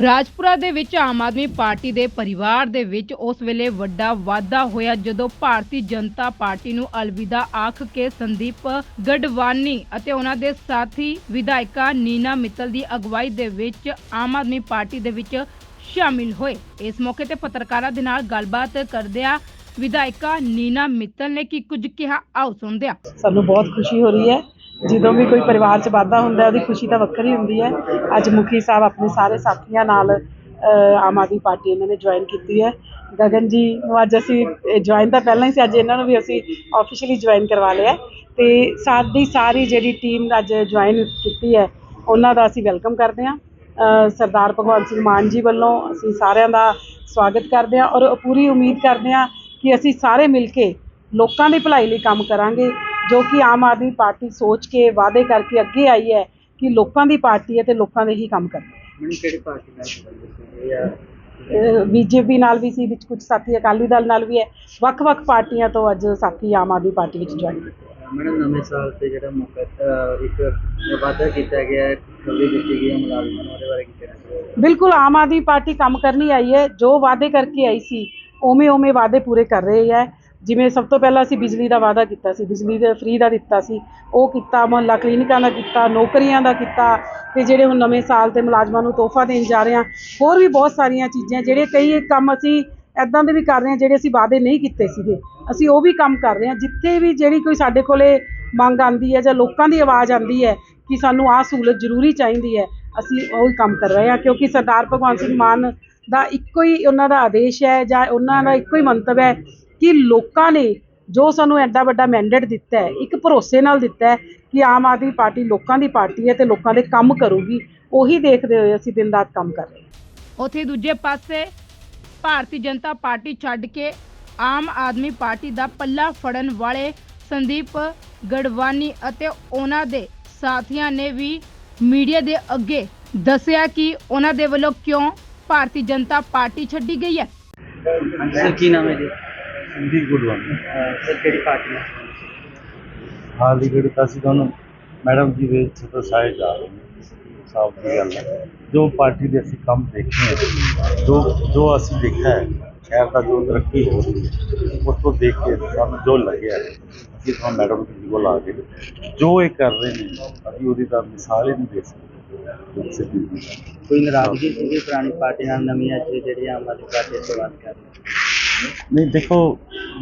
ਰਾਜਪੁਰਾ ਦੇ ਵਿੱਚ ਆਮ ਆਦਮੀ ਪਾਰਟੀ ਦੇ ਪਰਿਵਾਰ ਦੇ ਵਿੱਚ ਉਸ ਵੇਲੇ ਵੱਡਾ ਵਾਧਾ ਹੋਇਆ ਜਦੋਂ ਭਾਰਤੀ ਜਨਤਾ ਪਾਰਟੀ ਨੂੰ ਅਲਵਿਦਾ ਆਖ ਕੇ ਸੰਦੀਪ ਗੜਵਾਨੀ ਅਤੇ ਉਹਨਾਂ ਦੇ ਸਾਥੀ ਵਿਧਾਇਕਾ ਨੀਨਾ ਮਿੱਤਲ ਦੀ ਅਗਵਾਈ ਦੇ ਵਿੱਚ ਆਮ ਆਦਮੀ ਪਾਰਟੀ ਦੇ ਵਿੱਚ ਸ਼ਾਮਿਲ ਹੋਏ। ਇਸ ਮੌਕੇ ਤੇ ਪੱਤਰਕਾਰਾਂ ਦੇ ਨਾਲ ਗੱਲਬਾਤ ਕਰਦਿਆਂ ਵਿਧਾਇਕਾ ਨੀਨਾ ਮਿੱਤਲ ਨੇ ਕੀ ਕੁਝ ਕਿਹਾ, ਆਓ ਸੁਣਦੇ ਹਾਂ ਸਾਨੂੰ ਬਹੁਤ ਖੁਸ਼ੀ ਹੋ ਰਹੀ ਹੈ ਜਦੋਂ ਵੀ ਕੋਈ ਪਰਿਵਾਰ 'ਚ ਵਾਧਾ ਹੁੰਦਾ ਉਹਦੀ ਖੁਸ਼ੀ ਤਾਂ ਵੱਖਰੀ ਹੁੰਦੀ ਹੈ। ਅੱਜ ਮੁਖੀ ਸਾਹਿਬ ਆਪਣੇ ਸਾਰੇ ਸਾਥੀਆਂ ਨਾਲ ਆਮ ਆਦਮੀ ਪਾਰਟੀ ਇਹਨਾਂ ਨੇ ਜੁਆਇਨ ਕੀਤੀ ਹੈ। ਗਗਨ ਜੀ ਨੂੰ ਅੱਜ ਅਸੀਂ ਜੁਆਇਨ ਤਾਂ ਪਹਿਲਾਂ ਹੀ ਸੀ, ਅੱਜ ਇਹਨਾਂ ਨੂੰ ਵੀ ਅਸੀਂ ਆਫੀਸ਼ੀਅਲੀ ਜੁਆਇਨ ਕਰਵਾ ਲਿਆ ਹੈ। ਤੇ ਸਾਡੀ ਸਾਰੀ ਜਿਹੜੀ ਟੀਮ ਅੱਜ ਜੁਆਇਨ ਕੀਤੀ ਹੈ, ਉਹਨਾਂ ਦਾ ਅਸੀਂ ਵੈਲਕਮ ਕਰਦੇ ਹਾਂ। ਸਰਦਾਰ ਭਗਵੰਤ ਸਿੰਘ ਮਾਨ ਜੀ ਵੱਲੋਂ ਅਸੀਂ ਸਾਰਿਆਂ ਦਾ ਸਵਾਗਤ ਕਰਦੇ ਹਾਂ ਔਰ ਪੂਰੀ ਉਮੀਦ ਕਰਦੇ ਹਾਂ ਕਿ ਅਸੀਂ ਸਾਰੇ ਮਿਲ ਕੇ ਲੋਕਾਂ ਦੀ ਭਲਾਈ ਲਈ ਕੰਮ ਕਰਾਂਗੇ। ਜੋ ਕਿ ਆਮ ਆਦਮੀ ਪਾਰਟੀ ਸੋਚ ਕੇ ਵਾਅਦੇ ਕਰਕੇ ਅੱਗੇ ਆਈ ਹੈ ਕਿ ਲੋਕਾਂ ਦੀ ਪਾਰਟੀ ਹੈ ਤੇ ਲੋਕਾਂ ਦੇ ਹੀ ਕੰਮ ਕਰਨੀ ਮੈਨੂੰ ਕਿਹੜੀ ਪਾਰਟੀ ਨਾਲ ਹੈ ਹੈ ਬੀਜੇਪੀ ਨਾਲ ਵੀ ਸੀ ਵਿੱਚ ਕੁਝ ਸਾਥੀ ਅਕਾਲੀ ਦਲ ਨਾਲ ਵੀ ਹੈ। ਵੱਖ-ਵੱਖ ਪਾਰਟੀਆਂ ਤੋਂ ਅੱਜ ਸਾਥੀ ਆਮ ਆਦਮੀ ਪਾਰਟੀ ਵਿੱਚ ਜੁਆਇਨ ਮੈਨੂੰ ਨਵੇਂ ਸਾਲ ਤੇ ਜਿਹੜਾ ਮੌਕਾ ਇੱਕ ਵਾਅਦਾ ਕੀਤਾ ਗਿਆ ਹੈ ਖਬਰੀ ਦਿੱਤੀ ਗਈ ਹੈ ਮੁਲਾਜ਼ਮਾਂ ਨੂੰ ਉਹਦੇ ਬਾਰੇ ਕੀ ਕਹਿਣਾ ਬਿਲਕੁਲ ਆਮ ਆਦਮੀ ਪਾਰਟੀ ਕੰਮ ਕਰਨੀ ਆਈ ਹੈ। ਜੋ ਵਾਅਦੇ ਕਰਕੇ ਆਈ ਸੀ ਉਵੇਂ ਉਵੇਂ ਵਾਅਦੇ ਪੂਰੇ ਕਰ ਰਹੀ ਹੈ। ਜਿਵੇਂ ਸਭ ਤੋਂ ਪਹਿਲਾਂ ਅਸੀਂ ਬਿਜਲੀ ਦਾ ਵਾਅਦਾ ਕੀਤਾ ਸੀ, ਬਿਜਲੀ ਦੇ ਫ੍ਰੀ ਦਾ ਦਿੱਤਾ ਸੀ, ਉਹ ਕੀਤਾ, ਮੁਹੱਲਾ ਕਲੀਨਿਕਾਂ ਦਾ ਕੀਤਾ, ਨੌਕਰੀਆਂ ਦਾ ਕੀਤਾ ਤੇ ਜਿਹੜੇ ਹੁਣ ਨਵੇਂ ਸਾਲ ਤੇ ਮੁਲਾਜ਼ਮਾਂ ਨੂੰ ਤੋਹਫਾ ਦੇਣ ਜਾ ਰਹੇ ਹਾਂ, ਹੋਰ ਵੀ ਬਹੁਤ ਸਾਰੀਆਂ ਚੀਜ਼ਾਂ, ਜਿਹੜੇ ਕਈ ਕੰਮ ਅਸੀਂ ਐਦਾਂ ਦੇ ਵੀ ਕਰ ਰਹੇ ਹਾਂ, ਜਿਹੜੇ ਅਸੀਂ ਵਾਅਦੇ ਨਹੀਂ ਕੀਤੇ ਸੀਗੇ, ਅਸੀਂ ਉਹ ਵੀ ਕੰਮ ਕਰ ਰਹੇ ਹਾਂ, ਜਿੱਥੇ ਵੀ ਜਿਹੜੀ ਕੋਈ ਸਾਡੇ ਕੋਲੇ ਮੰਗ ਆਂਦੀ ਹੈ ਜਾਂ ਲੋਕਾਂ ਦੀ ਆਵਾਜ਼ ਆਂਦੀ ਹੈ ਕਿ ਸਾਨੂੰ ਆਹ ਸਹੂਲਤ ਜ਼ਰੂਰੀ ਚਾਹੀਦੀ ਹੈ, ਅਸੀਂ ਉਹ ਹੀ ਕੰਮ ਕਰ ਰਹੇ ਹਾਂ, ਕਿਉਂਕਿ ਸਰਦਾਰ ਭਗਵੰਤ ਸਿੰਘ ਮਾਨ ਦਾ ਇੱਕੋ ਹੀ ਉਹਨਾਂ ਦਾ ਆਦੇਸ਼ ਹੈ ਜਾਂ ਉਹਨਾਂ ਦਾ ਇੱਕੋ ਹੀ ਮੰਤਵ ਹੈ ਕਿ ਲੋਕਾਂ ਨੇ ਜੋ ਸਾਨੂੰ ਐਡਾ ਵੱਡਾ ਮੈਂਡੇਟ ਦਿੱਤਾ ਹੈ ਇੱਕ ਭਰੋਸੇ ਨਾਲ ਦਿੱਤਾ ਹੈ ਕਿ ਆਮ ਆਦਮੀ ਪਾਰਟੀ ਲੋਕਾਂ ਦੀ ਪਾਰਟੀ ਹੈ ਤੇ ਲੋਕਾਂ ਦੇ ਕੰਮ ਕਰੂਗੀ ਉਹੀ ਦੇਖਦੇ ਹੋਏ ਅਸੀਂ ਦਿਨ ਰਾਤ ਕੰਮ ਕਰ ਰਹੇ ਹਾਂ। ਉੱਥੇ ਦੂਜੇ ਪਾਸੇ ਭਾਰਤੀ ਜਨਤਾ ਪਾਰਟੀ ਛੱਡ ਕੇ ਆਮ ਆਦਮੀ ਪਾਰਟੀ ਦਾ ਪੱਲਾ ਫੜਨ ਵਾਲੇ ਸੰਦੀਪ ਗੜਵਾਨੀ ਅਤੇ ਉਹਨਾਂ ਦੇ ਸਾਥੀਆਂ ਨੇ ਵੀ ਮੀਡੀਆ ਦੇ ਅੱਗੇ ਦੱਸਿਆ ਕਿ ਉਹਨਾਂ ਦੇ ਵੱਲੋਂ ਕਿਉਂ ਭਾਰਤੀ ਜਨਤਾ ਪਾਰਟੀ ਛੱਡੀ ਗਈ ਹੈ? ਸਰ ਕੀ ਨਾਮ ਹੈ ਜੀ? ਸੰਦੀਪ ਗੁਰਵਾਨੀ ਅਹ, ਸਰ ਕਿਹੜੀ ਪਾਰਟੀ ਨਾਲ ਹਾਲ ਦੀ ਜਿਹੜੀ ਤਾਂ ਅਸੀਂ ਤੁਹਾਨੂੰ ਮੈਡਮ ਜੀ ਦੇ ਛੋਟੇ ਸਾਹਿਬ ਜਾ ਰਹੇ ਹਾਂ। ਸਾਫ਼ ਦੀ ਗੱਲ ਹੈ। ਜੋ ਪਾਰਟੀ ਦੇ ਅਸੀਂ ਕੰਮ ਦੇਖੇ ਹੈ ਜੋ ਜੋ ਅਸੀਂ ਦੇਖਿਆ ਹੈ ਸ਼ਹਿਰ ਦਾ ਜੋ ਤਰੱਕੀ ਹੋ ਰਹੀ ਹੈ ਉਸ ਤੋਂ ਦੇਖ ਕੇ ਸਾਨੂੰ ਜੋ ਲੱਗਿਆ ਅਸੀਂ ਤੁਹਾਨੂੰ ਮੈਡਮ ਜੀ ਕੋਲ ਆ ਕੇ ਜੋ ਇਹ ਕਰ ਰਹੇ ਨੇ ਅਸੀਂ ਉਹਦੀ ਤਾਂ ਮਿਸਾਲ ਹੀ ਨਹੀਂ ਦੇ ਸਕਦੇ। ਜੀ। ਕੋਈ ਨਾਰਾਜ਼ਗੀ ਸੀਗੀ ਪੁਰਾਣੀ ਪਾਰਟੀ ਨਾਲ ਨਵੀਆਂ ਚ ਜਿਹੜੀ ਆਮ ਆਦਮੀ ਪਾਰਟੀ ਤੋਂ ਬਾਤ ਕਰ ਰਹੀ ਨਹੀਂ ਦੇਖੋ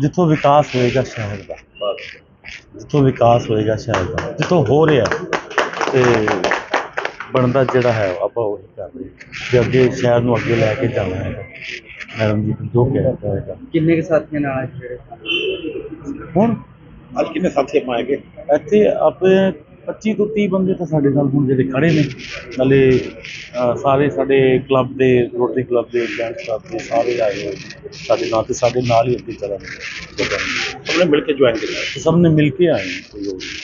ਜਿੱਥੋਂ ਵਿਕਾਸ ਹੋਏਗਾ ਸ਼ਹਿਰ ਦਾ ਜਿੱਥੋਂ ਵਿਕਾਸ ਹੋਏਗਾ ਸ਼ਹਿਰ ਦਾ ਜਿੱਥੋਂ ਹੋ ਰਿਹਾ ਤੇ ਬਣਦਾ ਜਿਹੜਾ ਹੈ ਆਪਾਂ ਉਹ ਕਰ ਰਹੇ। ਜੇ ਅੱਗੇ ਸ਼ਹਿਰ ਨੂੰ ਅੱਗੇ ਲੈ ਕੇ ਜਾਣਾ ਹੈ ਮੈਡਮ ਜੀ ਜੋ ਕਹਿਤਾ ਹੈਗਾ ਕਿੰਨੇ ਕੁ ਸਾਥੀਆਂ ਨਾਲ ਅੱਜ ਜਿਹੜੇ? ਹੁਣ ਅੱਜ ਕਿੰਨੇ ਸਾਥੀ ਆਪਾਂ ਹੈਗੇ ਇੱਥੇ ਆਪਣੇ 25 ਤੋਂ 30 ਬੰਦੇ ਤਾਂ ਸਾਡੇ ਨਾਲ ਹੁਣ ਜਿਹੜੇ ਖੜੇ ਨੇ। ਨਾਲੇ ਸਾਰੇ ਸਾਡੇ ਕਲੱਬ ਦੇ ਰੋਟਰੀ ਕਲੱਬ ਦੇ ਜੈਂਟਸ ਕਲੱਬ ਦੇ ਸਾਰੇ ਆਏ ਹੋਏ ਨੇ। ਸਾਡੇ ਨਾਲ ਤੇ ਸਾਡੇ ਨਾਲ ਹੀ ਅੱਗੇ ਚੱਲਾਂਗੇ ਸਭ ਨੇ ਮਿਲ ਕੇ ਜੁਆਇਨ ਕੀਤਾ। ਸਭ ਨੇ ਮਿਲ ਕੇ ਆਏ ਨੇ। ਕੋਈ ਹੋਰ ਨਹੀਂ।